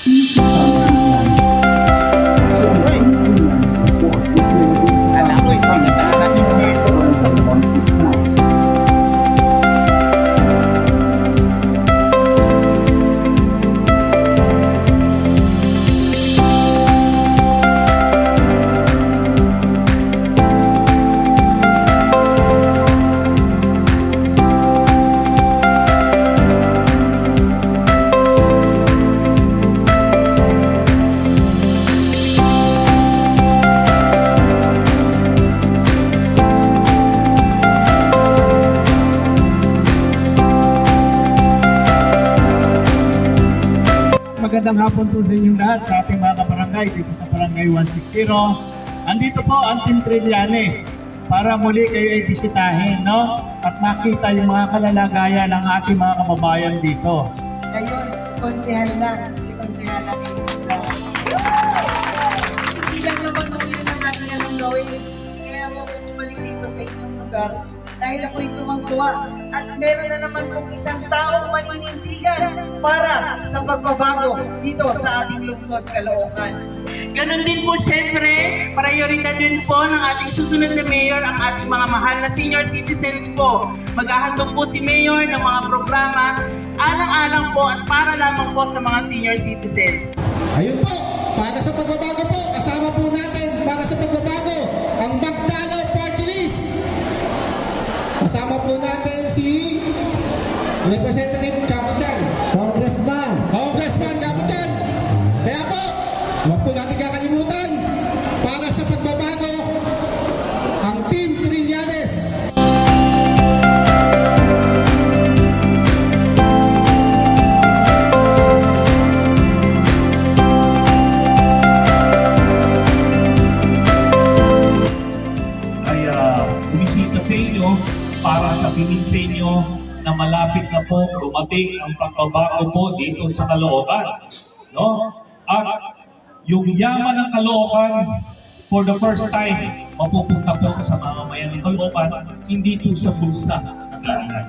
深 Magandang hapon po sa inyong lahat sa ating mga kabarangay dito sa Barangay 160. Andito po ang Team Trillanes para muli kayo ay bisitahin, no? At makita yung mga kalalagayan ng ating mga kababayan dito. Ngayon, konsehal na, si konsehal na Hindi lang naman po yun ang ating alam gawin. Kaya ako bumalik dito sa inyong lugar dahil ako'y tumangtuwa at meron na naman pong isang taong maninindigan para sa pagbabago dito sa ating lungsod Caloocan. Ganon din po siyempre, prioridad din po ng ating susunod na mayor ang ating mga mahal na senior citizens po. Maghahandog po si mayor ng mga programa alang-alang po at para lamang po sa mga senior citizens. Ayun po, para sa pagbabago po, kasama po natin para sa pagbabago ang Magdalo Party List. Kasama po natin si Representative. Huwag po natin kakalimutan para sa pagbabago ang Team Trillanes. ay uh, bumisita sa inyo para sabihin sa inyo na malapit na po dumating ang pagbabago po dito sa Caloocan. No? At yung yaman ng Caloocan, for the first time, mapupunta po sa mamamayan ng Caloocan, hindi po sa bulsa ng lahat.